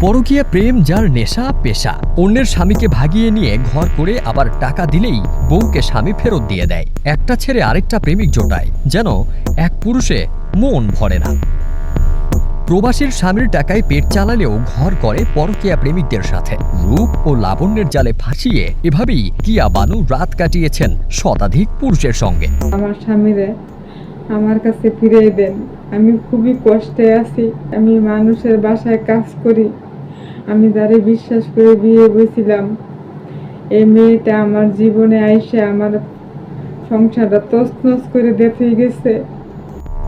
পরকীয়া প্রেম যার নেশা পেশা। অন্যের স্বামীকে ভাগিয়ে নিয়ে ঘর করে আবার টাকা দিলেই বউকে স্বামী ফেরত দিয়ে দেয়। একটা ছেড়ে আরেকটা প্রেমিক জোটায় যেন এক পুরুষে মন ভরে না। প্রবাসীর স্বামীর টাকায় পেট চালালেও ঘর করে পরকীয়া প্রেমিকদের সাথে। রূপ ও লাবণ্যের জালে ফাঁসিয়ে এভাবেই কিয়া বানু রাত কাটিয়েছেন শতাধিক পুরুষের সঙ্গে। আমার স্বামীরে আমার কাছে ফিরিয়ে দেন। আমি খুবই কষ্টে আছি। আমি মানুষের বাসায় কাজ করি। আমি যারে বিশ্বাস করে বিয়ে বসেছিলাম এই মেয়েটা আমার জীবনে আইসে আমার সংসারটা তছনছ করে দেখে গেছে।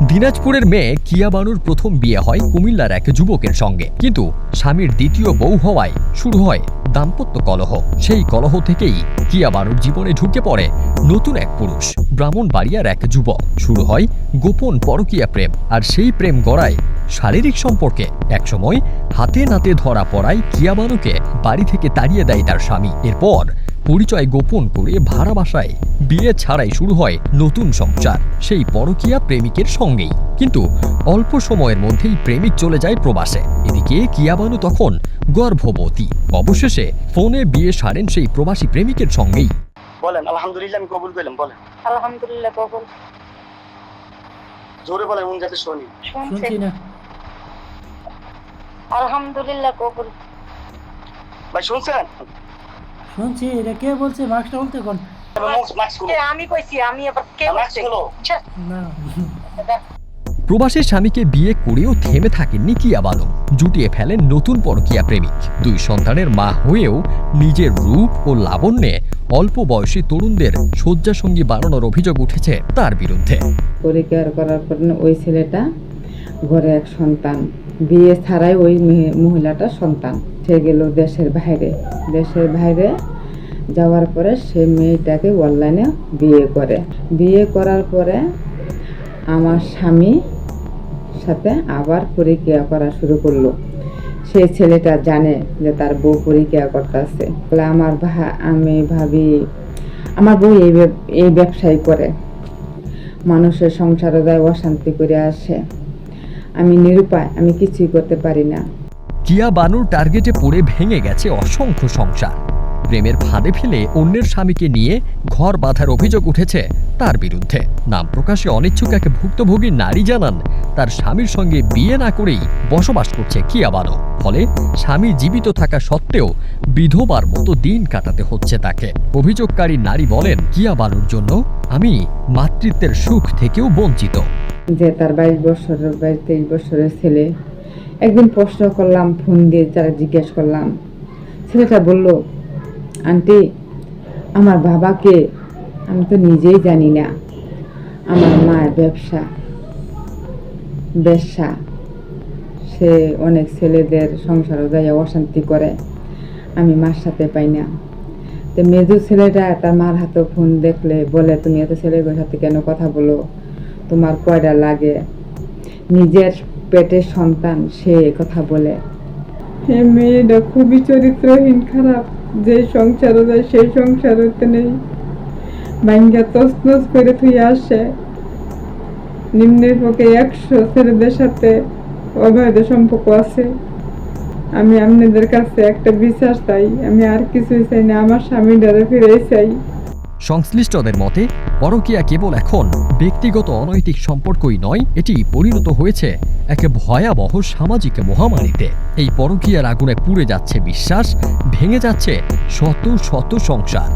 দিনাজপুরের মেয়ে কিয়া বানুর প্রথম বিয়ে হয় কুমিল্লার এক যুবকের সঙ্গে। কিন্তু স্বামীর দ্বিতীয় বউ হওয়ায় শুরু হয় দাম্পত্য কলহ। সেই কলহ থেকেই কিয়া বানুর জীবনে ঢুকে পড়ে নতুন এক পুরুষ, ব্রাহ্মণবাড়িয়ার এক যুবক। শুরু হয় গোপন পরকীয়া প্রেম আর সেই প্রেম গড়ায় শারীরিক সম্পর্কে। একসময় হাতে নাতে ধরা পড়ায় কিয়া বানুকে বাড়ি থেকে তাড়িয়ে দেয় তার স্বামী। এরপর পরিচয় গোপন করে ভাড়া বাসায় বিয়ে ছাড়াই শুরু হয় নতুন সংসার। সেই পরকীয়া প্রেমিকের সঙ্গেই। কিন্তু অল্প সময়ের মধ্যেই প্রেমিক চলে যায় প্রবাসে। এদিকে কিয়াবানু তখন গর্ভবতী। অবশেষে ফোনে বিয়ে সারেন সেই প্রবাসী প্রেমিকের সঙ্গেই। বলেন আলহামদুলিল্লাহ আমি কবুল করলাম বলেন। আলহামদুলিল্লাহ কবুল। জোরে বলেন মন যাতে শুনি। শুনছে। না। আলহামদুলিল্লাহ কবুল। ভাই শুনছেন? শুনছি এটা কে বলছে? মাস্কটা বলতে কোন আমি কইছি আমি আবার কে না প্রবাসী স্বামীকে বিয়ে করেও থেমে থাকেননি কিয়া বানু জুটিয়ে ফেলেন নতুন পরকীয়া প্রেমিক। দুই সন্তানের মা হয়েও নিজের রূপ ও লাবণ্যে অল্প বয়সী তরুণদের শয্যাসঙ্গী বানানোর অভিযোগ উঠেছে তার বিরুদ্ধে। পরিকার করার পর ওই ছেলেটা ঘরে এক সন্তান। বিয়ে ছাড়াই ওই মহিলাটা সন্তান। সে গেল দেশের বাইরে। দেশের বাইরে যাওয়ার পরে সে মেয়েটাকে অনলাইনে বিয়ে করে। বিয়ে করার পরে আমার স্বামী সাথে আবার পরিক্রিয়া করা শুরু করল। সেই ছেলেটা জানে যে তার বউ পরিক্রিয়া করতেছে। বলে, আমার ভা, আমি ভাবি, আমার বউ এই এই ব্যবসায় করে। মানুষের সংসারে যায় অশান্তি করে আসে। আমি নিরুপায়, আমি কিছুই করতে পারি না। কিয়া বানুর টার্গেটে পড়ে ভেঙে গেছে অসংখ্য সংসার। প্রেমের ফাঁদে ফেলে অন্যের স্বামীকে নিয়ে ঘর বাঁধার অভিযোগ উঠেছে তার বিরুদ্ধে। নাম প্রকাশে অনিচ্ছুক এক ভুক্তভোগী নারী জানান, তার স্বামীর সঙ্গে বিয়ে না করেই বসবাস করছে কিয়া বানু। ফলে স্বামী জীবিত থাকা সত্ত্বেও বিধবার মতো দিন কাটাতে হচ্ছে তাকে। অভিযোগকারী নারী বলেন, কিয়া বানুর জন্য আমি মাতৃত্বের সুখ থেকেও বঞ্চিত। যে তার বাইশ বছরের বাইশ তেইশ বছরের ছেলে, একদিন প্রশ্ন করলাম, ফোন দিয়ে যারা জিজ্ঞেস করলাম। ছেলেটা বলল আন্টি, আমার বাবাকে আমি তো নিজেই জানি না। আমার মায়ের ব্যবসা ব্যবসা। সে অনেক ছেলেদের সংসারে যায় অশান্তি করে। আমি মার সাথে পাই না। তো মেজু ছেলেটা তার মার হাতে ফোন দেখলে বলে, তুমি এত ছেলেগুলোর সাথে কেন কথা বলো? তোমার কয়টা লাগে? নিজের পেটের সন্তান সে কথা বলে। মেয়েটা, খুবই চরিত্রহীন, খারাপ। যে সংসারও যায়, সেই সংসারতে নেই ভাঙ্গা তসনস করে তুই আসে। নিম্নের পক্ষে একশো ছেলেদের সাথে অবৈধ সম্পর্ক আছে। আমি আপনাদের কাছে একটা বিশ্বাস চাই, আমি আর কিছুই চাই না, আমার স্বামী ডারে ফিরে চাই। সংশ্লিষ্টদের মতে, পরকীয়া কেবল এখন ব্যক্তিগত অনৈতিক সম্পর্কই নয়, এটি পরিণত হয়েছে। এক ভয়াবহ সামাজিক মহামারীতে। এই পরকীয়ার আগুনে পুড়ে যাচ্ছে বিশ্বাস, ভেঙে যাচ্ছে শত শত সংসার।